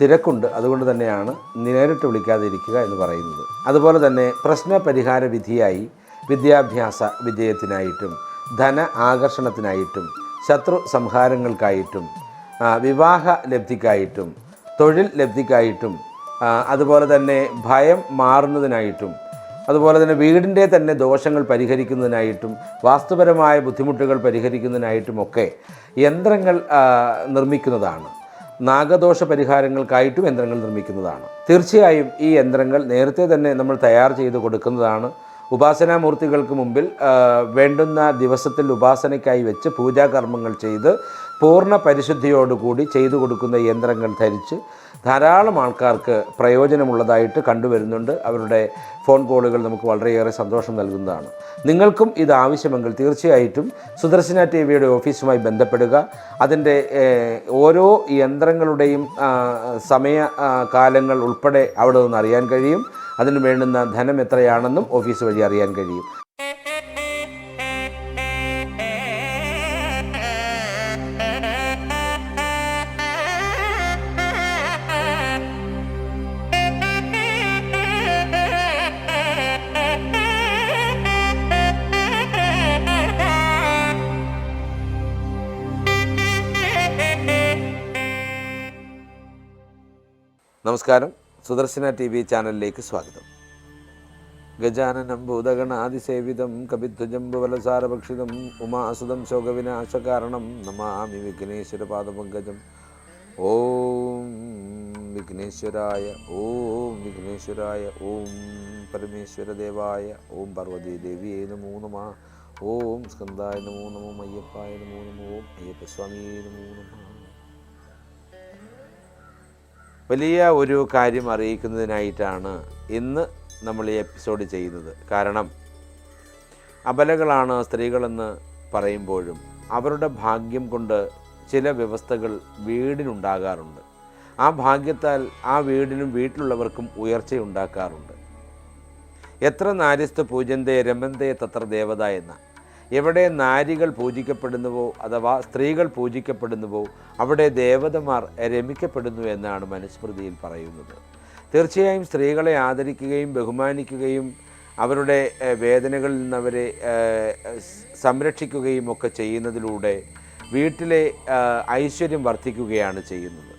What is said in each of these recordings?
തിരക്കുണ്ട്. അതുകൊണ്ട് തന്നെയാണ് നേരിട്ട് വിളിക്കാതെ ഇരിക്കുക എന്ന് പറയുന്നത്. അതുപോലെ തന്നെ പ്രശ്ന പരിഹാര വിധിയായി വിദ്യാഭ്യാസ വിജയത്തിനായിട്ടും ധന ആകർഷണത്തിനായിട്ടും ശത്രു സംഹാരങ്ങൾക്കായിട്ടും വിവാഹ ലബ്ധിക്കായിട്ടും തൊഴിൽ ലബ്ധിക്കായിട്ടും അതുപോലെ തന്നെ ഭയം മാറുന്നതിനായിട്ടും അതുപോലെ തന്നെ വീടിന്റെ തന്നെ ദോഷങ്ങൾ പരിഹരിക്കുന്നതിനായിട്ടും വാസ്തുപരമായ ബുദ്ധിമുട്ടുകൾ പരിഹരിക്കുന്നതിനായിട്ടുമൊക്കെ യന്ത്രങ്ങൾ നിർമ്മിക്കുന്നതാണ്. നാഗദോഷ പരിഹാരങ്ങൾക്കായിട്ടും യന്ത്രങ്ങൾ നിർമ്മിക്കുന്നതാണ്. തീർച്ചയായും ഈ യന്ത്രങ്ങൾ നേരത്തെ തന്നെ നമ്മൾ തയ്യാർ ചെയ്ത് കൊടുക്കുന്നതാണ്. ഉപാസനാമൂർത്തികൾക്ക് മുമ്പിൽ വേണ്ടുന്ന ദിവസത്തിൽ ഉപാസനയ്ക്കായി വെച്ച് പൂജാകർമ്മങ്ങൾ ചെയ്ത് പൂർണ പരിശുദ്ധിയോടുകൂടി ചെയ്തു കൊടുക്കുന്ന യന്ത്രങ്ങൾ ധരിച്ച് ധാരാളം ആൾക്കാർക്ക് പ്രയോജനമുള്ളതായിട്ട് കണ്ടുവരുന്നുണ്ട്. അവരുടെ ഫോൺ കോളുകൾ നമുക്ക് വളരെയേറെ സന്തോഷം നൽകുന്നതാണ്. നിങ്ങൾക്കും ഇത് ആവശ്യമെങ്കിൽ തീർച്ചയായിട്ടും സുദർശന ടി വിയുടെ ഓഫീസുമായി ബന്ധപ്പെടുക. അതിന്റെ ഓരോ യന്ത്രങ്ങളുടെയും സമയ കാലങ്ങൾ ഉൾപ്പെടെ അവിടെ നിന്ന് അറിയാൻ കഴിയും. അതിന് വേണ്ടുന്ന ധനം എത്രയാണെന്നും ഓഫീസ് വഴി അറിയാൻ കഴിയും. നമസ്കാരം. സുദർശന ടി വി ചാനലിലേക്ക് സ്വാഗതം. ഗജാനനം ഭൂതഗണാതിസേവിതം കപിധ്വജംബുവലസാരഭക്ഷിതം ഉമാസുതം ശോകവിനാശകാരണം നമാമി വിഘ്നേശ്വര പാദപങ്കജം ഓം വിഘ്നേശ്വരായ ഓം വിഘ്നേശ്വരായ ഓം പരമേശ്വരദേവായ ഓം പാർവതി ദേവിയെ നമോ നമ ഓം സ്കന്ദായ നമോ നമോ അയ്യപ്പായ നമോ നമോ ഓം അയ്യപ്പസ്വാമിയെ നമോ നമ. വലിയ ഒരു കാര്യം അറിയിക്കുന്നതിനായിട്ടാണ് ഇന്ന് നമ്മൾ ഈ എപ്പിസോഡ് ചെയ്യുന്നത്. കാരണം അബലകളാണ് സ്ത്രീകളെന്ന് പറയുമ്പോഴും അവരുടെ ഭാഗ്യം കൊണ്ട് ചില വ്യവസ്ഥകൾ വീടിനുണ്ടാകാറുണ്ട്. ആ ഭാഗ്യത്താൽ ആ വീടിനും വീട്ടിലുള്ളവർക്കും ഉയർച്ചയുണ്ടാക്കാറുണ്ട് എത്ര നാര്യസ്തു പൂജന്തേ രമന്തേ തത്ര ദേവത എന്ന എവിടെ നാരികൾ പൂജിക്കപ്പെടുന്നുവോ അഥവാ സ്ത്രീകൾ പൂജിക്കപ്പെടുന്നുവോ അവിടെ ദേവതമാർ രമിക്കപ്പെടുന്നു എന്നാണ് മനുസ്മൃതിയിൽ പറയുന്നത്. തീർച്ചയായും സ്ത്രീകളെ ആദരിക്കുകയും ബഹുമാനിക്കുകയും അവരുടെ വേദനകളിൽ നിന്ന് അവരെ സംരക്ഷിക്കുകയും ഒക്കെ ചെയ്യുന്നതിലൂടെ വീട്ടിലെ ഐശ്വര്യം വർദ്ധിക്കുകയാണ് ചെയ്യുന്നത്.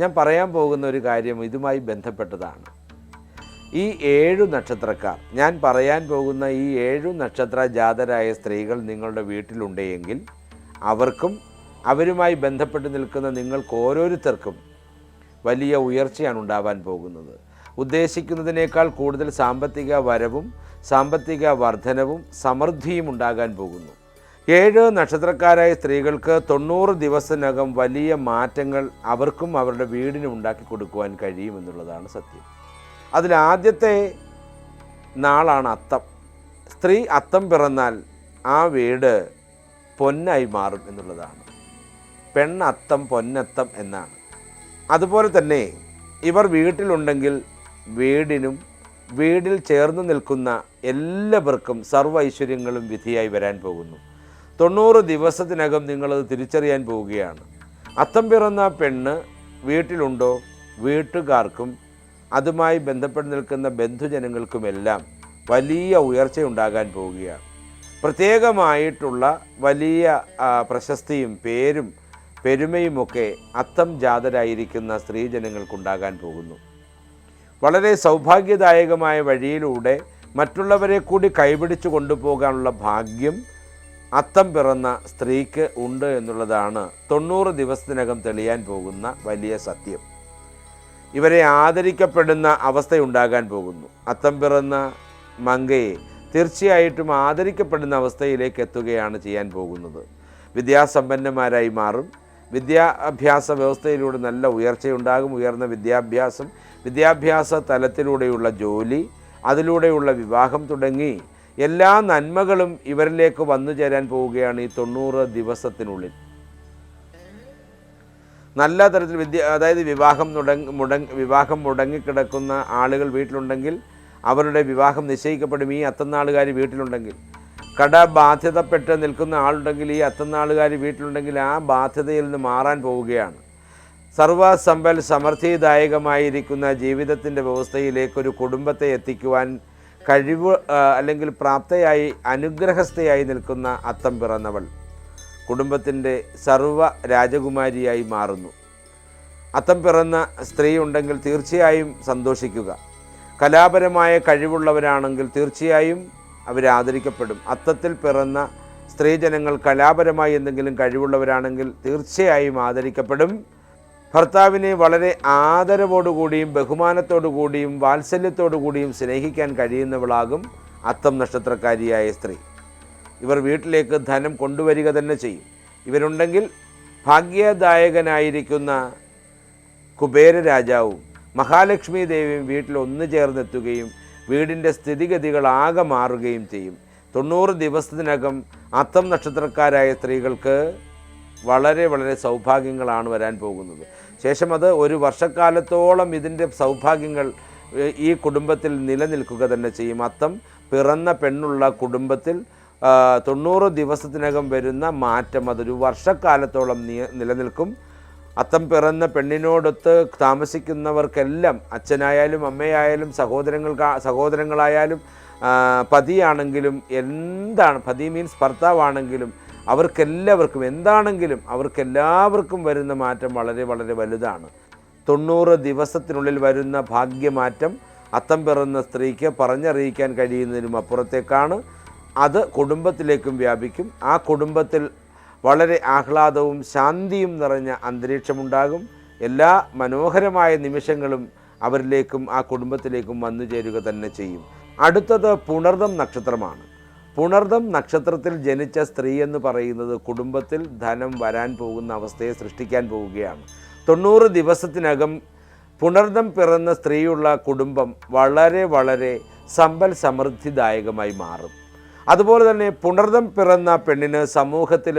ഞാൻ പറയാൻ പോകുന്ന ഒരു കാര്യം ഇതുമായി ബന്ധപ്പെട്ടതാണ്. ഈ ഏഴു നക്ഷത്രക്കാർ ഞാൻ പറയാൻ പോകുന്ന ഈ ഏഴു നക്ഷത്ര ജാതരായ സ്ത്രീകൾ നിങ്ങളുടെ വീട്ടിലുണ്ടെങ്കിൽ അവർക്കും അവരുമായി ബന്ധപ്പെട്ട് നിൽക്കുന്ന നിങ്ങൾക്ക് ഓരോരുത്തർക്കും വലിയ ഉയർച്ചയാണ് ഉണ്ടാവാൻ പോകുന്നത്. ഉദ്ദേശിക്കുന്നതിനേക്കാൾ കൂടുതൽ സാമ്പത്തിക വരവും സാമ്പത്തിക വർധനവും സമൃദ്ധിയും ഉണ്ടാകാൻ പോകുന്നു. ഏഴ് നക്ഷത്രക്കാരായ സ്ത്രീകൾക്ക് തൊണ്ണൂറ് ദിവസത്തിനകം വലിയ മാറ്റങ്ങൾ അവർക്കും അവരുടെ വീടിനും ഉണ്ടാക്കി കൊടുക്കുവാൻ കഴിയുമെന്നുള്ളതാണ് സത്യം. അതിലാദ്യത്തെ നാളാണ് അത്തം. സ്ത്രീ അത്തം പിറന്നാൽ ആ വീട് പൊന്നായി മാറും എന്നുള്ളതാണ്. പെണ്ണത്തം പൊന്നത്തം എന്നാണ്. അതുപോലെ തന്നെ ഇവർ വീട്ടിലുണ്ടെങ്കിൽ വീടിനും വീടിൽ ചേർന്ന് നിൽക്കുന്ന എല്ലാവർക്കും സർവ ഐശ്വര്യങ്ങളും വിധിയായി വരാൻ പോകുന്നു. തൊണ്ണൂറ് ദിവസത്തിനകം നിങ്ങളത് തിരിച്ചറിയാൻ പോവുകയാണ്. അത്തം പിറന്ന പെണ്ണ് വീട്ടിലുണ്ടോ? വീട്ടുകാർക്കും അതുമായി ബന്ധപ്പെട്ട് നിൽക്കുന്ന ബന്ധുജനങ്ങൾക്കുമെല്ലാം വലിയ ഉയർച്ചയുണ്ടാകാൻ പോവുകയാണ്. പ്രത്യേകമായിട്ടുള്ള വലിയ പ്രശസ്തിയും പേരും പെരുമയുമൊക്കെ അത്തം ജാതരായിരിക്കുന്ന സ്ത്രീജനങ്ങൾക്കുണ്ടാകാൻ പോകുന്നു. വളരെ സൗഭാഗ്യദായകമായ വഴിയിലൂടെ മറ്റുള്ളവരെ കൂടി കൈപിടിച്ച് കൊണ്ടുപോകാനുള്ള ഭാഗ്യം അത്തം പിറന്ന സ്ത്രീക്ക് ഉണ്ട് എന്നുള്ളതാണ് തൊണ്ണൂറ് ദിവസത്തിനകം തെളിയാൻ പോകുന്ന വലിയ സത്യം. ഇവരെ ആദരിക്കപ്പെടുന്ന അവസ്ഥയുണ്ടാകാൻ പോകുന്നു. അത്തം പിറന്ന മങ്കയെ തീർച്ചയായിട്ടും ആദരിക്കപ്പെടുന്ന അവസ്ഥയിലേക്ക് എത്തുകയാണ് ചെയ്യാൻ പോകുന്നത്. വിദ്യാസമ്പന്നന്മാരായി മാറും. വിദ്യാഭ്യാസ വ്യവസ്ഥയിലൂടെ നല്ല ഉയർച്ചയുണ്ടാകും. ഉയർന്ന വിദ്യാഭ്യാസം വിദ്യാഭ്യാസ തലത്തിലൂടെയുള്ള ജോലി അതിലൂടെയുള്ള വിവാഹം തുടങ്ങി എല്ലാ നന്മകളും ഇവരിലേക്ക് വന്നു ചേരാൻ പോവുകയാണ് ഈ തൊണ്ണൂറ് ദിവസത്തിനുള്ളിൽ. നല്ല തരത്തിൽ വിദ്യ അതായത് വിവാഹം മുടങ്ങി മുടങ്ങി വിവാഹം മുടങ്ങിക്കിടക്കുന്ന ആളുകൾ വീട്ടിലുണ്ടെങ്കിൽ അവരുടെ വിവാഹം നിശ്ചയിക്കപ്പെടും ഈ അത്തന്നാളുകാർ വീട്ടിലുണ്ടെങ്കിൽ. കടബാധ്യതപ്പെട്ട് നിൽക്കുന്ന ആളുണ്ടെങ്കിൽ ഈ അത്തന്നാളുകാർ വീട്ടിലുണ്ടെങ്കിൽ ആ ബാധ്യതയിൽ നിന്ന് മാറാൻ പോവുകയാണ്. സർവസമ്പൽ സമൃദ്ധിദായകമായിരിക്കുന്ന ജീവിതത്തിന്റെ വ്യവസ്ഥയിലേക്ക് ഒരു കുടുംബത്തെ എത്തിക്കുവാൻ കഴിവ് അല്ലെങ്കിൽ പ്രാപ്തയായി അനുഗ്രഹസ്ഥയായി നിൽക്കുന്ന അത്തം പിറന്നവൾ. കുടുംബത്തിന്റെ സർവ രാജകുമാരിയായി മാറുന്നു. അത്തം പിറന്ന സ്ത്രീ ഉണ്ടെങ്കിൽ തീർച്ചയായും സന്തോഷിക്കുക. കലാപരമായ കഴിവുള്ളവരാണെങ്കിൽ തീർച്ചയായും അവരാദരിക്കപ്പെടും അത്തത്തിൽ പിറന്ന സ്ത്രീജനങ്ങൾ കലാപരമായി എന്തെങ്കിലും കഴിവുള്ളവരാണെങ്കിൽ തീർച്ചയായും ആദരിക്കപ്പെടും. ഭർത്താവിനെ വളരെ ആദരവോടുകൂടിയും ബഹുമാനത്തോടുകൂടിയും വാത്സല്യത്തോടുകൂടിയും സ്നേഹിക്കാൻ കഴിയുന്നവളാകും അത്തം നക്ഷത്രക്കാരിയായ സ്ത്രീ. ഇവർ വീട്ടിലേക്ക് ധനം കൊണ്ടുവരിക തന്നെ ചെയ്യും. ഇവരുണ്ടെങ്കിൽ ഭാഗ്യദായകനായിരിക്കുന്ന കുബേര രാജാവും മഹാലക്ഷ്മി ദേവിയും വീട്ടിൽ ഒന്നു ചേർന്നെത്തുകയും വീടിന്റെ സ്ഥിതിഗതികൾ ആകെ മാറുകയും ചെയ്യും. തൊണ്ണൂറ് ദിവസത്തിനകം അത്തം നക്ഷത്രക്കാരായ സ്ത്രീകൾക്ക് വളരെ വളരെ സൗഭാഗ്യങ്ങളാണ് വരാൻ പോകുന്നത്. ശേഷം അത് ഒരു വർഷക്കാലത്തോളം ഇതിന്റെ സൗഭാഗ്യങ്ങൾ ഈ കുടുംബത്തിൽ നിലനിൽക്കുക തന്നെ ചെയ്യും. അത്തം പിറന്ന പെണ്ണുള്ള കുടുംബത്തിൽ തൊണ്ണൂറ് ദിവസത്തിനകം വരുന്ന മാറ്റം അതൊരു വർഷക്കാലത്തോളം നിലനിൽക്കും. അത്തം പിറന്ന പെണ്ണിനോടൊത്ത് താമസിക്കുന്നവർക്കെല്ലാം അച്ഛനായാലും അമ്മയായാലും സഹോദരങ്ങൾ സഹോദരങ്ങളായാലും പതിയാണെങ്കിലും എന്താണ്? പതി മീൻസ് ഭർത്താവാണെങ്കിലും അവർക്കെല്ലാവർക്കും എന്താണെങ്കിലും അവർക്കെല്ലാവർക്കും വരുന്ന മാറ്റം വളരെ വളരെ വലുതാണ്. തൊണ്ണൂറ് ദിവസത്തിനുള്ളിൽ വരുന്ന ഭാഗ്യമാറ്റം അത്തം പിറന്ന സ്ത്രീക്ക് പറഞ്ഞറിയിക്കാൻ കഴിയുന്നതിനും അപ്പുറത്തേക്കാണ്. അത് കുടുംബത്തിലേക്കും വ്യാപിക്കും. ആ കുടുംബത്തിൽ വളരെ ആഹ്ലാദവും ശാന്തിയും നിറഞ്ഞ അന്തരീക്ഷമുണ്ടാകും. എല്ലാ മനോഹരമായ നിമിഷങ്ങളും അവരിലേക്കും ആ കുടുംബത്തിലേക്കും വന്നു ചേരുക തന്നെ ചെയ്യും. അടുത്തത് പുണർദം നക്ഷത്രമാണ്. പുണർദം നക്ഷത്രത്തിൽ ജനിച്ച സ്ത്രീ എന്ന് പറയുന്നത് കുടുംബത്തിൽ ധനം വരാൻ പോകുന്ന അവസ്ഥയെ സൃഷ്ടിക്കാൻ പോവുകയാണ്. തൊണ്ണൂറ് ദിവസത്തിനകം പുണർദം പിറന്ന സ്ത്രീയുള്ള കുടുംബം വളരെ വളരെ സമ്പൽ സമൃദ്ധിദായകമായി മാറും. അതുപോലെ തന്നെ പുണർദം പിറന്ന പെണ്ണിന് സമൂഹത്തിൽ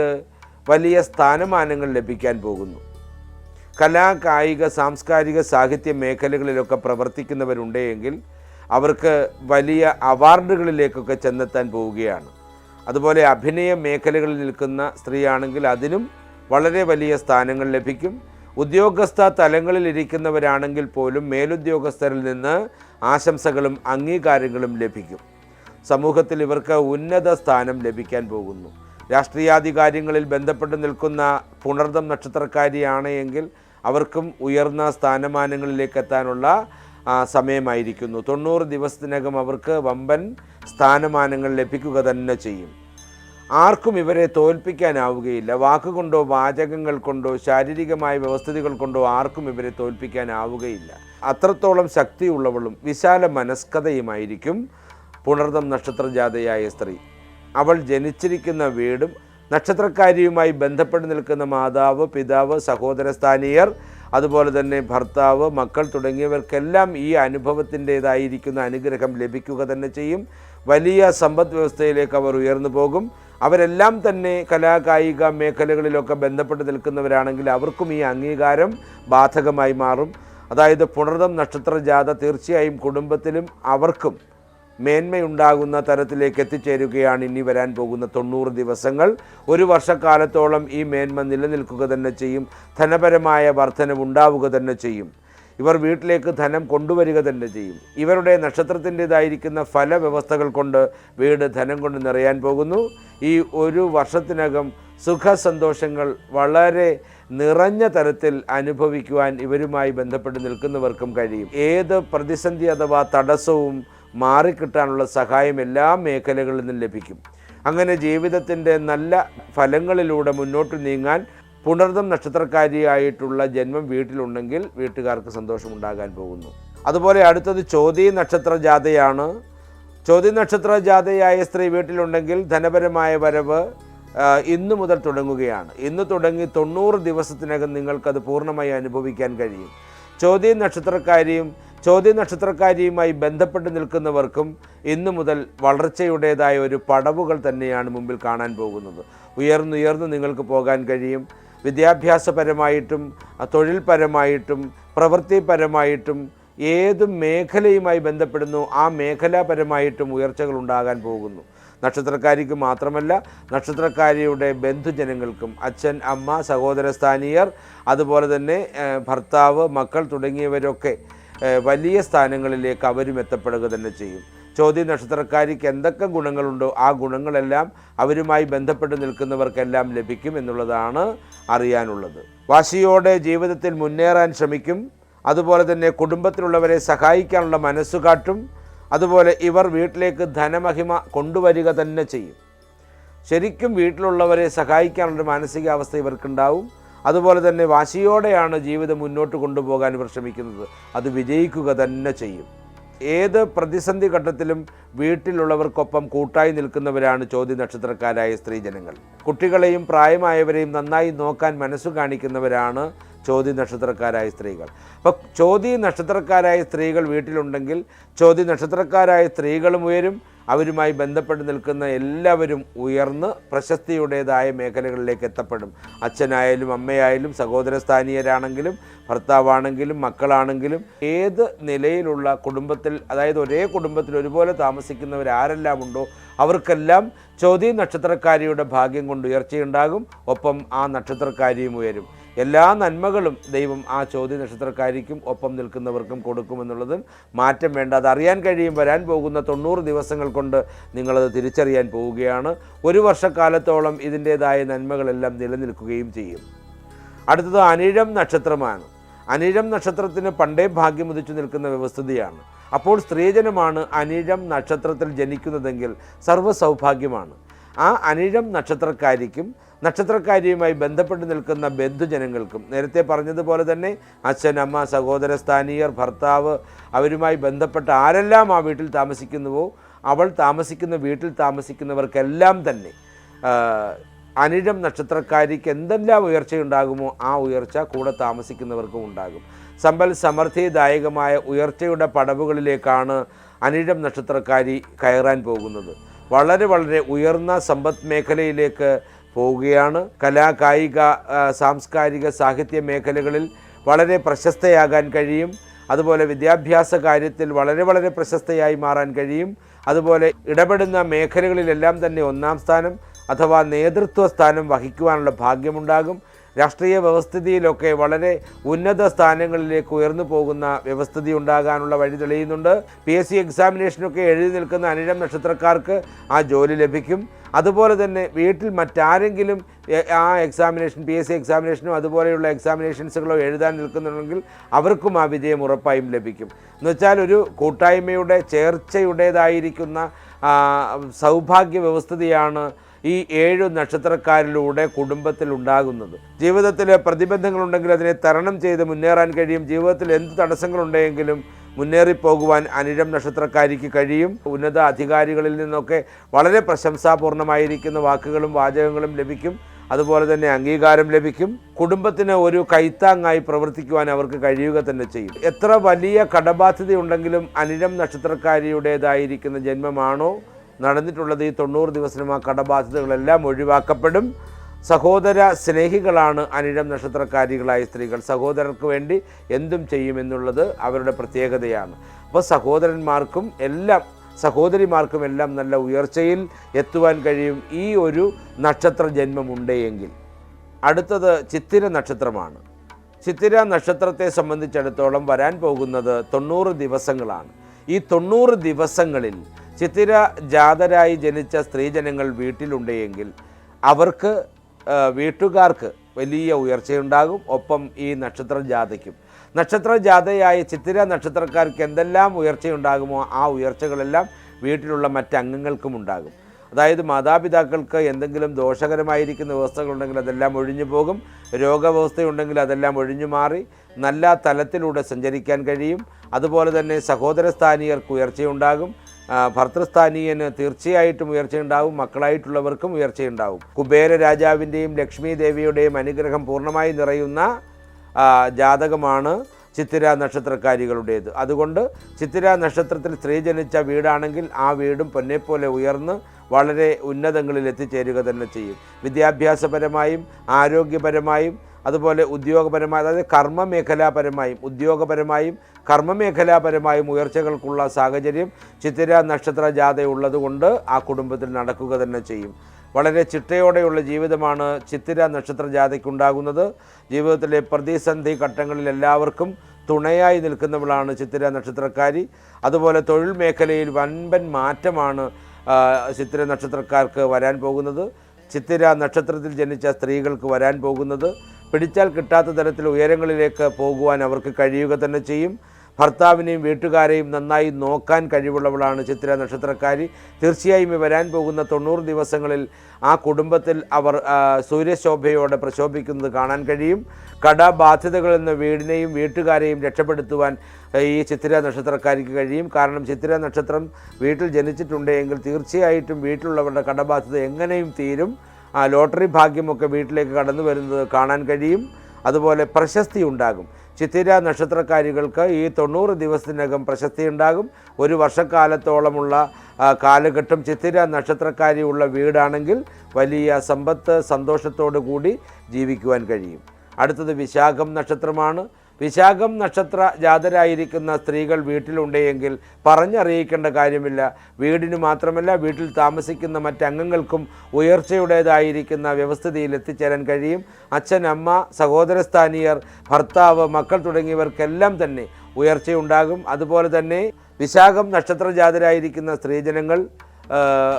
വലിയ സ്ഥാനമാനങ്ങൾ ലഭിക്കാൻ പോകുന്നു. കലാ കായിക സാംസ്കാരിക സാഹിത്യ മേഖലകളിലൊക്കെ പ്രവർത്തിക്കുന്നവരുണ്ടെങ്കിൽ അവർക്ക് വലിയ അവാർഡുകളിലേക്കൊക്കെ ചെന്നെത്താൻ പോവുകയാണ്. അതുപോലെ അഭിനയ മേഖലകളിൽ നിൽക്കുന്ന സ്ത്രീയാണെങ്കിൽ അതിനും വളരെ വലിയ സ്ഥാനങ്ങൾ ലഭിക്കും. ഉദ്യോഗസ്ഥ തലങ്ങളിൽ ഇരിക്കുന്നവരാണെങ്കിൽ പോലും മേലുദ്യോഗസ്ഥരിൽ നിന്ന് ആശംസകളും അംഗീകാരങ്ങളും ലഭിക്കും. സമൂഹത്തിൽ ഇവർക്ക് ഉന്നത സ്ഥാനം ലഭിക്കാൻ പോകുന്നു. രാഷ്ട്രീയാധികാര്യങ്ങളിൽ ബന്ധപ്പെട്ട് നിൽക്കുന്ന പുണർദം നക്ഷത്രക്കാരിയാണ് എങ്കിൽ അവർക്കും ഉയർന്ന സ്ഥാനമാനങ്ങളിലേക്ക് എത്താനുള്ള സമയമായിരിക്കുന്നു. തൊണ്ണൂറ് ദിവസത്തിനകം അവർക്ക് വമ്പൻ സ്ഥാനമാനങ്ങൾ ലഭിക്കുക തന്നെ ചെയ്യും. ആർക്കും ഇവരെ തോൽപ്പിക്കാനാവുകയില്ല. വാക്കുകൊണ്ടോ വാചകങ്ങൾ കൊണ്ടോ ശാരീരികമായ വ്യവസ്ഥിതികൾ കൊണ്ടോ ആർക്കും ഇവരെ തോൽപ്പിക്കാനാവുകയില്ല. അത്രത്തോളം ശക്തിയുള്ളവളും വിശാല മനസ്കതയുമായിരിക്കും പുണർദം നക്ഷത്രജാതയായ സ്ത്രീ. അവൾ ജനിച്ചിരിക്കുന്ന വീടും നക്ഷത്രക്കാരിയുമായി ബന്ധപ്പെട്ട് നിൽക്കുന്ന മാതാവ് പിതാവ് സഹോദര സ്ഥാനീയർ അതുപോലെ തന്നെ ഭർത്താവ് മക്കൾ തുടങ്ങിയവർക്കെല്ലാം ഈ അനുഭവത്തിന്റേതായിരിക്കുന്ന അനുഗ്രഹം ലഭിക്കുക തന്നെ ചെയ്യും. വലിയ സമ്പദ് വ്യവസ്ഥയിലേക്ക് അവർ ഉയർന്നു പോകും. അവരെല്ലാം തന്നെ കലാകായിക മേഖലകളിലൊക്കെ ബന്ധപ്പെട്ട് നിൽക്കുന്നവരാണെങ്കിൽ അവർക്കും ഈ അംഗീകാരം ബാധകമായി മാറും. അതായത് പുണർദം നക്ഷത്ര ജാഥ തീർച്ചയായും കുടുംബത്തിലും അവർക്കും മേന്മയുണ്ടാകുന്ന തരത്തിലേക്ക് എത്തിച്ചേരുകയാണ് ഇനി വരാൻ പോകുന്ന തൊണ്ണൂറ് ദിവസങ്ങൾ. ഒരു വർഷക്കാലത്തോളം ഈ മേന്മ നിലനിൽക്കുക തന്നെ ചെയ്യും. ധനപരമായ വർധനവുണ്ടാവുക തന്നെ ചെയ്യും. ഇവർ വീട്ടിലേക്ക് ധനം കൊണ്ടുവരിക തന്നെ ചെയ്യും. ഇവരുടെ നക്ഷത്രത്തിന്റെതായിരിക്കുന്ന ഫലവ്യവസ്ഥകൾ കൊണ്ട് വീട് ധനം കൊണ്ട് നിറയാൻ പോകുന്നു. ഈ ഒരു വർഷത്തിനകം സുഖസന്തോഷങ്ങൾ വളരെ നിറഞ്ഞ തരത്തിൽ അനുഭവിക്കുവാൻ ഇവരുമായി ബന്ധപ്പെട്ട് നിൽക്കുന്നവർക്കും കഴിയും. ഏത് പ്രതിസന്ധി അഥവാ തടസ്സവും മാറിക്കിട്ടാനുള്ള സഹായം എല്ലാ മേഖലകളിൽ നിന്നും ലഭിക്കും. അങ്ങനെ ജീവിതത്തിന്റെ നല്ല ഫലങ്ങളിലൂടെ മുന്നോട്ട് നീങ്ങാൻ പുണർദം നക്ഷത്രക്കാരിയായിട്ടുള്ള ജന്മം വീട്ടിലുണ്ടെങ്കിൽ വീട്ടുകാർക്ക് സന്തോഷമുണ്ടാകാൻ പോകുന്നു. അതുപോലെ അടുത്തത് ചോതി നക്ഷത്ര ജാഥയാണ് ചോതി നക്ഷത്ര ജാതയായ സ്ത്രീ വീട്ടിലുണ്ടെങ്കിൽ ധനപരമായ വരവ് ഇന്ന് ഇന്നു മുതൽ തുടങ്ങുകയാണ്. ഇന്ന് തുടങ്ങി തൊണ്ണൂറ് ദിവസത്തിനകം നിങ്ങൾക്കത് പൂർണമായി അനുഭവിക്കാൻ കഴിയും. ചോദ്യ നക്ഷത്രക്കാരിയും ചോദ്യ നക്ഷത്രക്കാരിയുമായി ബന്ധപ്പെട്ട് നിൽക്കുന്നവർക്കും ഇന്നു മുതൽ വളർച്ചയുടേതായ ഒരു പടവുകൾ തന്നെയാണ് മുമ്പിൽ കാണാൻ പോകുന്നത്. ഉയർന്നുയർന്ന് നിങ്ങൾക്ക് പോകാൻ കഴിയും. വിദ്യാഭ്യാസപരമായിട്ടും തൊഴിൽപരമായിട്ടും പ്രവൃത്തിപരമായിട്ടും ഏത് മേഖലയുമായി ബന്ധപ്പെടുന്നു. ആ മേഖലാപരമായിട്ടും ഉയർച്ചകൾ ഉണ്ടാകാൻ പോകുന്നു. നക്ഷത്രക്കാരിക്ക് മാത്രമല്ല നക്ഷത്രക്കാരിയുടെ ബന്ധുജനങ്ങൾക്കും അച്ഛൻ അമ്മ സഹോദര സ്ഥാനീയർ അതുപോലെ തന്നെ ഭർത്താവ് മക്കൾ തുടങ്ങിയവരൊക്കെ വലിയ സ്ഥാനങ്ങളിലേക്ക് അവരും എത്തപ്പെടുക തന്നെ ചെയ്യും. ചോദ്യ നക്ഷത്രക്കാരിക്ക് എന്തൊക്കെ ഗുണങ്ങളുണ്ടോ ആ ഗുണങ്ങളെല്ലാം അവരുമായി ബന്ധപ്പെട്ട് നിൽക്കുന്നവർക്കെല്ലാം ലഭിക്കും എന്നുള്ളതാണ് അറിയാനുള്ളത്. വാശിയോടെ ജീവിതത്തിൽ മുന്നേറാൻ ശ്രമിക്കും. അതുപോലെ തന്നെ കുടുംബത്തിലുള്ളവരെ സഹായിക്കാനുള്ള മനസ്സ് കാട്ടും. അതുപോലെ ഇവർ വീട്ടിലേക്ക് ധനമഹിമ കൊണ്ടുവരിക തന്നെ ചെയ്യും. ശരിക്കും വീട്ടിലുള്ളവരെ സഹായിക്കാനുള്ള മാനസികാവസ്ഥ ഇവർക്കുണ്ടാവും. അതുപോലെ തന്നെ വാശിയോടെയാണ് ജീവിതം മുന്നോട്ട് കൊണ്ടുപോകാൻ ഇവർ ശ്രമിക്കുന്നത് അത് വിജയിക്കുക തന്നെ ചെയ്യും. ഏത് പ്രതിസന്ധി ഘട്ടത്തിലും വീട്ടിലുള്ളവർക്കൊപ്പം കൂട്ടായി നിൽക്കുന്നവരാണ് ചോദ്യ നക്ഷത്രക്കാരായ സ്ത്രീജനങ്ങൾ. കുട്ടികളെയും പ്രായമായവരെയും നന്നായി നോക്കാൻ മനസ്സു കാണിക്കുന്നവരാണ് ചോദ്യ നക്ഷത്രക്കാരായ സ്ത്രീകൾ. അപ്പോൾ ചോദ്യ നക്ഷത്രക്കാരായ സ്ത്രീകൾ വീട്ടിലുണ്ടെങ്കിൽ ചോദ്യ നക്ഷത്രക്കാരായ സ്ത്രീകളും ഉയരും അവരുമായി ബന്ധപ്പെട്ട് നിൽക്കുന്ന എല്ലാവരും ഉയർന്ന് പ്രശസ്തിയുടേതായ മേഖലകളിലേക്ക് എത്തപ്പെടും. അച്ഛനായാലും അമ്മയായാലും സഹോദര സ്ഥാനീയരാണെങ്കിലും ഭർത്താവാണെങ്കിലും മക്കളാണെങ്കിലും ഏത് നിലയിലുള്ള കുടുംബത്തിൽ അതായത് ഒരേ കുടുംബത്തിൽ ഒരുപോലെ താമസിക്കുന്നവരാരെല്ലാം ഉണ്ടോ അവർക്കെല്ലാം ചോദ്യ നക്ഷത്രക്കാരിയുടെ ഭാഗ്യം കൊണ്ട് ഉയർച്ചയുണ്ടാകും. ഒപ്പം ആ നക്ഷത്രക്കാരിയും ഉയരും. എല്ലാ നന്മകളും ദൈവം ആ ചോദ്യ നക്ഷത്രക്കാരിക്കും ഒപ്പം നിൽക്കുന്നവർക്കും കൊടുക്കുമെന്നുള്ളതിൽ മാറ്റം വേണ്ട അത് അറിയാൻ കഴിയും. വരാൻ പോകുന്ന തൊണ്ണൂറ് ദിവസങ്ങൾ കൊണ്ട് നിങ്ങളത് തിരിച്ചറിയാൻ പോവുകയാണ്. ഒരു വർഷക്കാലത്തോളം ഇതിന്റേതായ നന്മകളെല്ലാം നിലനിൽക്കുകയും ചെയ്യും. അടുത്തത് അനിഴം നക്ഷത്രമാണ്. അനിഴം നക്ഷത്രത്തിന് പണ്ടേ ഭാഗ്യം ഉദിച്ചു നിൽക്കുന്ന വ്യവസ്ഥിതിയാണ്. അപ്പോൾ സ്ത്രീജനമാണ് അനിഴം നക്ഷത്രത്തിൽ ജനിക്കുന്നതെങ്കിൽ സർവസൗഭാഗ്യമാണ്. ആ അനിഴം നക്ഷത്രക്കാരിക്കും നക്ഷത്രക്കാരിയുമായി ബന്ധപ്പെട്ട് നിൽക്കുന്ന ബന്ധുജനങ്ങൾക്കും നേരത്തെ പറഞ്ഞതുപോലെ തന്നെ അച്ഛൻ അമ്മ സഹോദര സ്ഥാനീയർ ഭർത്താവ് അവരുമായി ബന്ധപ്പെട്ട ആരെല്ലാം ആ വീട്ടിൽ താമസിക്കുന്നുവോ അവൾ താമസിക്കുന്ന വീട്ടിൽ താമസിക്കുന്നവർക്കെല്ലാം തന്നെ അനിഴം നക്ഷത്രക്കാരിക്ക് എന്തെല്ലാം ഉയർച്ചയുണ്ടാകുമോ ആ ഉയർച്ച കൂടെ താമസിക്കുന്നവർക്കും ഉണ്ടാകും. സമ്പൽ സമൃദ്ധിദായകമായ ഉയർച്ചയുടെ പടവുകളിലേക്കാണ് അനിഴം നക്ഷത്രക്കാരി കയറാൻ പോകുന്നത്. വളരെ വളരെ ഉയർന്ന സമ്പദ് മേഖലയിലേക്ക് പോവുകയാണ്. കലാ കായിക സാംസ്കാരിക സാഹിത്യ മേഖലകളിൽ വളരെ പ്രശസ്തയാകാൻ കഴിയും. അതുപോലെ വിദ്യാഭ്യാസ കാര്യത്തിൽ വളരെ വളരെ പ്രശസ്തയായി മാറാൻ കഴിയും. അതുപോലെ ഇടപെടുന്ന മേഖലകളിലെല്ലാം തന്നെ ഒന്നാം സ്ഥാനം അഥവാ നേതൃത്വ സ്ഥാനം വഹിക്കുവാനുള്ള ഭാഗ്യമുണ്ടാകും. രാഷ്ട്രീയ വ്യവസ്ഥിതിയിലൊക്കെ വളരെ ഉന്നത സ്ഥാനങ്ങളിലേക്ക് ഉയർന്നു പോകുന്ന വ്യവസ്ഥിതി ഉണ്ടാകാനുള്ള വഴി തെളിയുന്നുണ്ട്. പി എസ് സി എക്സാമിനേഷനൊക്കെ എഴുതി നിൽക്കുന്ന അനിഴം നക്ഷത്രക്കാർക്ക് ആ ജോലി ലഭിക്കും. അതുപോലെ തന്നെ വീട്ടിൽ മറ്റാരെങ്കിലും ആ എക്സാമിനേഷൻ പി എസ് സി എക്സാമിനേഷനോ അതുപോലെയുള്ള എക്സാമിനേഷൻസുകളോ എഴുതാൻ നിൽക്കുന്നുണ്ടെങ്കിൽ അവർക്കും ആ വിജയം ഉറപ്പായും ലഭിക്കും. എന്നുവെച്ചാൽ ഒരു കൂട്ടായ്മയുടെ ചേർച്ചയുടേതായിരിക്കുന്ന സൗഭാഗ്യ വ്യവസ്ഥിതിയാണ് ഈ ഏഴു നക്ഷത്രക്കാരിലൂടെ കുടുംബത്തിൽ ഉണ്ടാകുന്നത്. ജീവിതത്തിൽ പ്രതിബന്ധങ്ങളുണ്ടെങ്കിൽ അതിനെ തരണം ചെയ്ത് മുന്നേറാൻ കഴിയും. ജീവിതത്തിൽ എന്ത് തടസ്സങ്ങളുണ്ടെങ്കിലും മുന്നേറിപ്പോകുവാൻ അനിഴം നക്ഷത്രക്കാരിക്ക് കഴിയും. ഉന്നത അധികാരികളിൽ നിന്നൊക്കെ വളരെ പ്രശംസാപൂർണമായിരിക്കുന്ന വാക്കുകളും വാചകങ്ങളും ലഭിക്കും. അതുപോലെ തന്നെ അംഗീകാരം ലഭിക്കും. കുടുംബത്തിന് ഒരു കൈത്താങ്ങായി പ്രവർത്തിക്കുവാൻ അവർക്ക് കഴിയുക തന്നെ ചെയ്യും. എത്ര വലിയ കടബാധ്യതയുണ്ടെങ്കിലും അനിഴം നക്ഷത്രക്കാരിയുടേതായിരിക്കുന്ന ജന്മമാണോ? നടന്നിട്ടുള്ളത് ഈ തൊണ്ണൂറ് ദിവസം ആ കടബാധ്യതകളെല്ലാം ഒഴിവാക്കപ്പെടും. സഹോദര സ്നേഹികളാണ് അനിഴം നക്ഷത്രക്കാരികളായ സ്ത്രീകൾ. സഹോദരർക്ക് വേണ്ടി എന്തും ചെയ്യുമെന്നുള്ളത് അവരുടെ പ്രത്യേകതയാണ്. അപ്പോൾ സഹോദരന്മാർക്കും എല്ലാം സഹോദരിമാർക്കും എല്ലാം നല്ല ഉയർച്ചയിൽ എത്തുവാൻ കഴിയും ഈ ഒരു നക്ഷത്ര ജന്മമുണ്ടെങ്കിൽ അടുത്തത് ചിത്തിര നക്ഷത്രമാണ്. ചിത്തിര നക്ഷത്രത്തെ സംബന്ധിച്ചിടത്തോളം വരാൻ പോകുന്നത് തൊണ്ണൂറ് ദിവസങ്ങളാണ്. ഈ തൊണ്ണൂറ് ദിവസങ്ങളിൽ ചിത്തിര ജാതരായി ജനിച്ച സ്ത്രീജനങ്ങൾ വീട്ടിലുണ്ടെങ്കിൽ അവർക്ക് വീട്ടുകാർക്ക് വലിയ ഉയർച്ചയുണ്ടാകും. ഒപ്പം ഈ നക്ഷത്ര ജാഥയ്ക്കും നക്ഷത്ര ജാഥയായ ചിത്തിര നക്ഷത്രക്കാർക്ക് എന്തെല്ലാം ഉയർച്ചയുണ്ടാകുമോ ആ ഉയർച്ചകളെല്ലാം വീട്ടിലുള്ള മറ്റംഗങ്ങൾക്കും ഉണ്ടാകും. അതായത് മാതാപിതാക്കൾക്ക് എന്തെങ്കിലും ദോഷകരമായിരിക്കുന്ന വ്യവസ്ഥകളുണ്ടെങ്കിൽ അതെല്ലാം ഒഴിഞ്ഞു പോകും. രോഗവ്യവസ്ഥയുണ്ടെങ്കിൽ അതെല്ലാം ഒഴിഞ്ഞു മാറി. നല്ല തലത്തിലൂടെ സഞ്ചരിക്കാൻ കഴിയും. അതുപോലെ തന്നെ സഹോദര സ്ഥാനീയർക്ക് ഉയർച്ചയുണ്ടാകും. ഭർത്തൃസ്ഥാനീയന് തീർച്ചയായിട്ടും ഉയർച്ചയുണ്ടാവും മക്കളായിട്ടുള്ളവർക്കും ഉയർച്ചയുണ്ടാവും. കുബേര രാജാവിന്റെയും ലക്ഷ്മി ദേവിയുടെയും അനുഗ്രഹം പൂർണമായി നിറയുന്ന ജാതകമാണ് ചിത്തിര നക്ഷത്രക്കാരികളുടേത്. അതുകൊണ്ട് ചിത്തിര നക്ഷത്രത്തിൽ സ്ത്രീ ജനിച്ച വീടാണെങ്കിൽ ആ വീടും പൊന്നെപ്പോലെ ഉയർന്ന് വളരെ ഉന്നതങ്ങളിൽ എത്തിച്ചേരുക തന്നെ ചെയ്യും. വിദ്യാഭ്യാസപരമായും ആരോഗ്യപരമായും അതുപോലെ ഉദ്യോഗപരമായ അതായത് കർമ്മ മേഖലാപരമായും ഉദ്യോഗപരമായും കർമ്മ മേഖലാപരമായും ഉയർച്ചകൾക്കുള്ള സാഹചര്യം ചിത്തിര നക്ഷത്ര ജാഥ ഉള്ളതുകൊണ്ട് ആ കുടുംബത്തിൽ നടക്കുക തന്നെ ചെയ്യും. വളരെ ചിട്ടയോടെയുള്ള ജീവിതമാണ് ചിത്തിര നക്ഷത്ര ജാഥയ്ക്കുണ്ടാകുന്നത്. ജീവിതത്തിലെ പ്രതിസന്ധി ഘട്ടങ്ങളിൽ എല്ലാവർക്കും തുണയായി നിൽക്കുന്നവളാണ് ചിത്തിര നക്ഷത്രക്കാരി. അതുപോലെ തൊഴിൽ മേഖലയിൽ വൻപൻ മാറ്റമാണ് ചിത്തിര നക്ഷത്രക്കാർക്ക് വരാൻ പോകുന്നത്. ചിത്തിര നക്ഷത്രത്തിൽ ജനിച്ച സ്ത്രീകൾക്ക് വരാൻ പോകുന്നത്. പിടിച്ചാൽ കിട്ടാത്ത തരത്തിൽ ഉയരങ്ങളിലേക്ക് പോകുവാൻ അവർക്ക് കഴിയുക തന്നെ ചെയ്യും. ഭർത്താവിനെയും വീട്ടുകാരെയും നന്നായി നോക്കാൻ കഴിവുള്ളവളാണ് ചിത്ര നക്ഷത്രക്കാരി. തീർച്ചയായും വരാൻ പോകുന്ന തൊണ്ണൂറ് ദിവസങ്ങളിൽ ആ കുടുംബത്തിൽ അവർ സൂര്യശോഭയോടെ പ്രശോഭിക്കുന്നത് കാണാൻ കഴിയും. കടബാധ്യതകളിൽ നിന്ന് വീടിനെയും വീട്ടുകാരെയും രക്ഷപ്പെടുത്തുവാൻ ഈ ചിത്ര നക്ഷത്രക്കാരിക്ക് കഴിയും. കാരണം ചിത്ര നക്ഷത്രം വീട്ടിൽ ജനിച്ചിട്ടുണ്ടെങ്കിൽ തീർച്ചയായിട്ടും വീട്ടിലുള്ളവരുടെ കടബാധ്യത എങ്ങനെയും തീരും. ആ ലോട്ടറി ഭാഗ്യമൊക്കെ വീട്ടിലേക്ക് കടന്നു വരുന്നത് കാണാൻ കഴിയും. അതുപോലെ പ്രശസ്തി ഉണ്ടാകും. ചിത്തിര നക്ഷത്രക്കാരികൾക്ക് ഈ തൊണ്ണൂറ് ദിവസത്തിനകം പ്രശസ്തി ഉണ്ടാകും. ഒരു വർഷക്കാലത്തോളമുള്ള കാലഘട്ടം ചിത്തിര നക്ഷത്രക്കാരിയുള്ള വീടാണെങ്കിൽ വലിയ സമ്പത്ത് സന്തോഷത്തോടു കൂടി ജീവിക്കുവാൻ കഴിയും. അടുത്തത് വിശാഖം നക്ഷത്രമാണ്. വിശാഖം നക്ഷത്ര ജാതരായിരിക്കുന്ന സ്ത്രീകൾ വീട്ടിലുണ്ടെങ്കിൽ പറഞ്ഞറിയിക്കേണ്ട കാര്യമില്ല. വീടിന് മാത്രമല്ല വീട്ടിൽ താമസിക്കുന്ന മറ്റംഗങ്ങൾക്കും ഉയർച്ചയുടേതായിരിക്കുന്ന വ്യവസ്ഥിതിയിൽ എത്തിച്ചേരാൻ കഴിയും. അച്ഛൻ അമ്മ സഹോദരസ്ഥാനീയർ ഭർത്താവ് മക്കൾ തുടങ്ങിയവർക്കെല്ലാം തന്നെ ഉയർച്ചയുണ്ടാകും. അതുപോലെ തന്നെ വിശാഖം നക്ഷത്ര ജാതരായിരിക്കുന്ന സ്ത്രീജനങ്ങൾ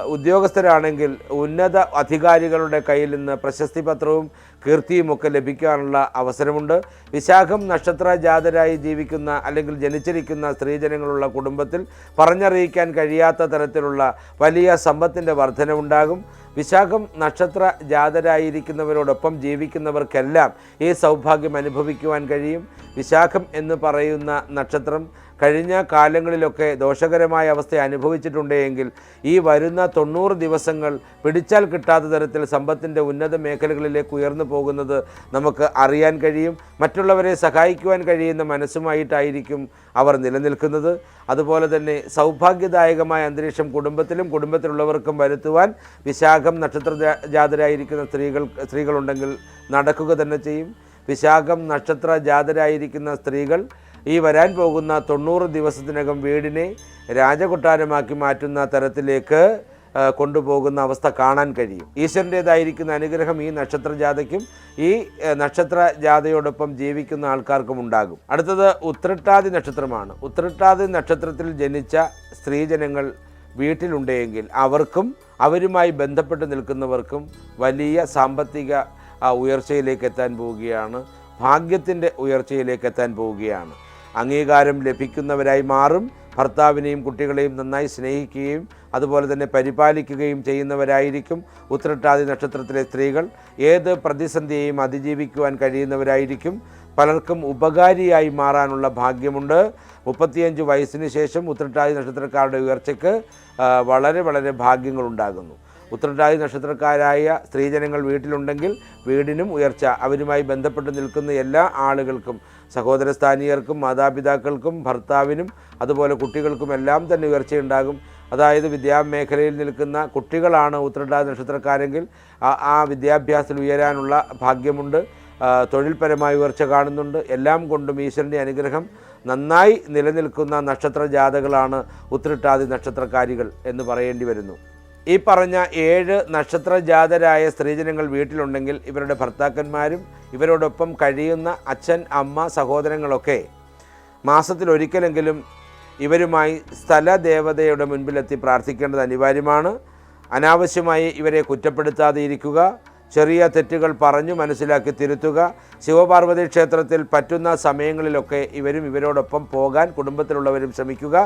ഉദ്യോഗസ്ഥരാണെങ്കിൽ ഉന്നത അധികാരികളുടെ കയ്യിൽ നിന്ന് പ്രശസ്തി പത്രവും കീർത്തിയുമൊക്കെ ലഭിക്കാനുള്ള അവസരമുണ്ട്. വിശാഖം നക്ഷത്ര ജാതരായി ജീവിക്കുന്ന അല്ലെങ്കിൽ ജനിച്ചിരിക്കുന്ന സ്ത്രീജനങ്ങളുള്ള കുടുംബത്തിൽ പറഞ്ഞറിയിക്കാൻ കഴിയാത്ത തരത്തിലുള്ള വലിയ സമ്പത്തിന്റെ വർധനവുണ്ടാകും. വിശാഖം നക്ഷത്ര ജാതരായിരിക്കുന്നവരോടൊപ്പം ജീവിക്കുന്നവർക്കെല്ലാം ഈ സൗഭാഗ്യം അനുഭവിക്കുവാൻ കഴിയും. വിശാഖം എന്ന് പറയുന്ന നക്ഷത്രം കഴിഞ്ഞ കാലങ്ങളിലൊക്കെ ദോഷകരമായ അവസ്ഥ അനുഭവിച്ചിട്ടുണ്ടെങ്കിൽ ഈ വരുന്ന തൊണ്ണൂറ് ദിവസങ്ങൾ പിടിച്ചാൽ കിട്ടാത്ത തരത്തിൽ സമ്പത്തിന്റെ ഉന്നത മേഖലകളിലേക്ക് ഉയർന്നു പോകുന്നത് നമുക്ക് അറിയാൻ കഴിയും. മറ്റുള്ളവരെ സഹായിക്കുവാൻ കഴിയുന്ന മനസ്സുമായിട്ടായിരിക്കും അവർ നിലനിൽക്കുന്നത്. അതുപോലെ തന്നെ സൗഭാഗ്യദായകമായ അന്തരീക്ഷം കുടുംബത്തിലും കുടുംബത്തിലുള്ളവർക്കും വരുത്തുവാൻ വിശാഖം നക്ഷത്ര ജാതരായിരിക്കുന്ന സ്ത്രീകൾ സ്ത്രീകളുണ്ടെങ്കിൽ നടക്കുക തന്നെ ചെയ്യും. വിശാഖം നക്ഷത്ര ജാതരായിരിക്കുന്ന സ്ത്രീകൾ ഈ വരാൻ പോകുന്ന തൊണ്ണൂറ് ദിവസത്തിനകം വീടിനെ രാജകൊട്ടാരമാക്കി മാറ്റുന്ന തരത്തിലേക്ക് കൊണ്ടുപോകുന്ന അവസ്ഥ കാണാൻ കഴിയും. ഈശ്വരന്റേതായിരിക്കുന്ന അനുഗ്രഹം ഈ നക്ഷത്ര ജാഥയ്ക്കും ഈ നക്ഷത്ര ജാഥയോടൊപ്പം ജീവിക്കുന്ന ആൾക്കാർക്കും ഉണ്ടാകും. അടുത്തത് ഉത്രട്ടാതി നക്ഷത്രമാണ്. ഉത്രട്ടാതി നക്ഷത്രത്തിൽ ജനിച്ച സ്ത്രീജനങ്ങൾ വീട്ടിലുണ്ടെങ്കിൽ അവർക്കും അവരുമായി ബന്ധപ്പെട്ട് നിൽക്കുന്നവർക്കും വലിയ സാമ്പത്തിക ഉയർച്ചയിലേക്ക് എത്താൻ പോവുകയാണ് ഭാഗ്യത്തിന്റെ ഉയർച്ചയിലേക്ക് എത്താൻ പോവുകയാണ്. അംഗീകാരം ലഭിക്കുന്നവരായി മാറും. ഭർത്താവിനെയും കുട്ടികളെയും നന്നായി സ്നേഹിക്കുകയും അതുപോലെ തന്നെ പരിപാലിക്കുകയും ചെയ്യുന്നവരായിരിക്കും ഉത്രട്ടാതി നക്ഷത്രത്തിലെ സ്ത്രീകൾ. ഏത് പ്രതിസന്ധിയെയും അതിജീവിക്കുവാൻ കഴിയുന്നവരായിരിക്കും. പലർക്കും ഉപകാരിയായി മാറാനുള്ള ഭാഗ്യമുണ്ട്. മുപ്പത്തിയഞ്ച് വയസ്സിന് ശേഷം ഉത്രട്ടാതി നക്ഷത്രക്കാരുടെ ഉയർച്ചയ്ക്ക് വളരെ വളരെ ഭാഗ്യങ്ങളുണ്ടാകുന്നു. ഉത്രട്ടാതി നക്ഷത്രക്കാരായ സ്ത്രീജനങ്ങൾ വീട്ടിലുണ്ടെങ്കിൽ വീടിനും ഉയർച്ച അവരുമായി ബന്ധപ്പെട്ട് നിൽക്കുന്ന എല്ലാ ആളുകൾക്കും സഹോദര സ്ഥാനീയർക്കും മാതാപിതാക്കൾക്കും ഭർത്താവിനും അതുപോലെ കുട്ടികൾക്കും എല്ലാം തന്നെ ഉയർച്ചയുണ്ടാകും. അതായത് വിദ്യാമേഖലയിൽ നിൽക്കുന്ന കുട്ടികളാണ് ഉത്രട്ടാതി നക്ഷത്രക്കാരെങ്കിൽ ആ വിദ്യാഭ്യാസത്തിൽ ഉയരാനുള്ള ഭാഗ്യമുണ്ട്. തൊഴിൽപരമായ ഉയർച്ച കാണുന്നുണ്ട്. എല്ലാം കൊണ്ടും ഈശ്വരന്റെ അനുഗ്രഹം നന്നായി നിലനിൽക്കുന്ന നക്ഷത്ര ജാഥകളാണ് ഉത്രട്ടാതി നക്ഷത്രക്കാരികൾ എന്ന് പറയേണ്ടി വരുന്നു. ഈ പറഞ്ഞ ഏഴ് നക്ഷത്ര ജാതരായ സ്ത്രീജനങ്ങൾ വീട്ടിലുണ്ടെങ്കിൽ ഇവരുടെ ഭർത്താക്കന്മാരും ഇവരോടൊപ്പം കഴിയുന്ന അച്ഛൻ അമ്മ സഹോദരങ്ങളൊക്കെ മാസത്തിൽ ഒരിക്കലെങ്കിലും ഇവരുമായി സ്ഥലദേവതയുടെ മുൻപിലെത്തി പ്രാർത്ഥിക്കേണ്ടത് അനിവാര്യമാണ്. അനാവശ്യമായി ഇവരെ കുറ്റപ്പെടുത്താതെ ഇരിക്കുക ചെറിയ തെറ്റുകൾ പറഞ്ഞു മനസ്സിലാക്കി തിരുത്തുക ശിവപാർവതി ക്ഷേത്രത്തിൽ പറ്റുന്ന സമയങ്ങളിലൊക്കെ ഇവരും ഇവരോടൊപ്പം പോകാൻ കുടുംബത്തിലുള്ളവരും ശ്രമിക്കുക.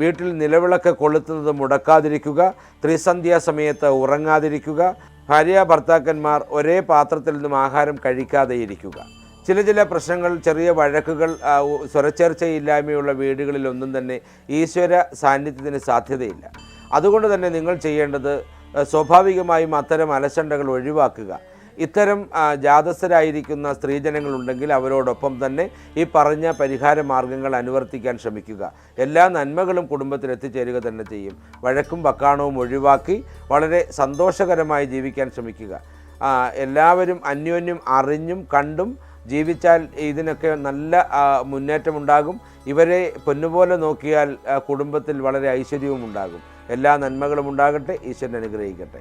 വീട്ടിൽ നിലവിളക്ക് കൊളുത്തുന്നത് മുടക്കാതിരിക്കുക ത്രിസന്ധ്യാ സമയത്ത് ഉറങ്ങാതിരിക്കുക ഭാര്യ ഭർത്താക്കന്മാർ ഒരേ പാത്രത്തിൽ നിന്നും ആഹാരം കഴിക്കാതെ ഇരിക്കുക ചില ചില പ്രശ്നങ്ങൾ ചെറിയ വഴക്കുകൾ സ്വരച്ചേർച്ചയില്ലായ്മയുള്ള വീടുകളിലൊന്നും തന്നെ ഈശ്വര സാന്നിധ്യത്തിന് സാധ്യതയില്ല. അതുകൊണ്ട് തന്നെ നിങ്ങൾ ചെയ്യേണ്ടത് സ്വാഭാവികമായും അത്തരം അലസണ്ടകൾ ഒഴിവാക്കുക. ഇത്തരം ജാതസ്ഥരായിരിക്കുന്ന സ്ത്രീജനങ്ങളുണ്ടെങ്കിൽ അവരോടൊപ്പം തന്നെ ഈ പറഞ്ഞ പരിഹാര മാർഗങ്ങൾ അനുവർത്തിക്കാൻ ശ്രമിക്കുക. എല്ലാ നന്മകളും കുടുംബത്തിൽ എത്തിച്ചേരുക തന്നെ ചെയ്യും. വഴക്കും വക്കാണവും ഒഴിവാക്കി വളരെ സന്തോഷകരമായി ജീവിക്കാൻ ശ്രമിക്കുക. എല്ലാവരും അന്യോന്യം അറിഞ്ഞും കണ്ടും ജീവിച്ചാൽ ഇതിനൊക്കെ നല്ല മുന്നേറ്റമുണ്ടാകും. ഇവരെ പൊന്നുപോലെ നോക്കിയാൽ കുടുംബത്തിൽ വളരെ ഐശ്വര്യവും ഉണ്ടാകും എല്ലാ നന്മകളും ഉണ്ടാകട്ടെ ഈശ്വരൻ അനുഗ്രഹിക്കട്ടെ.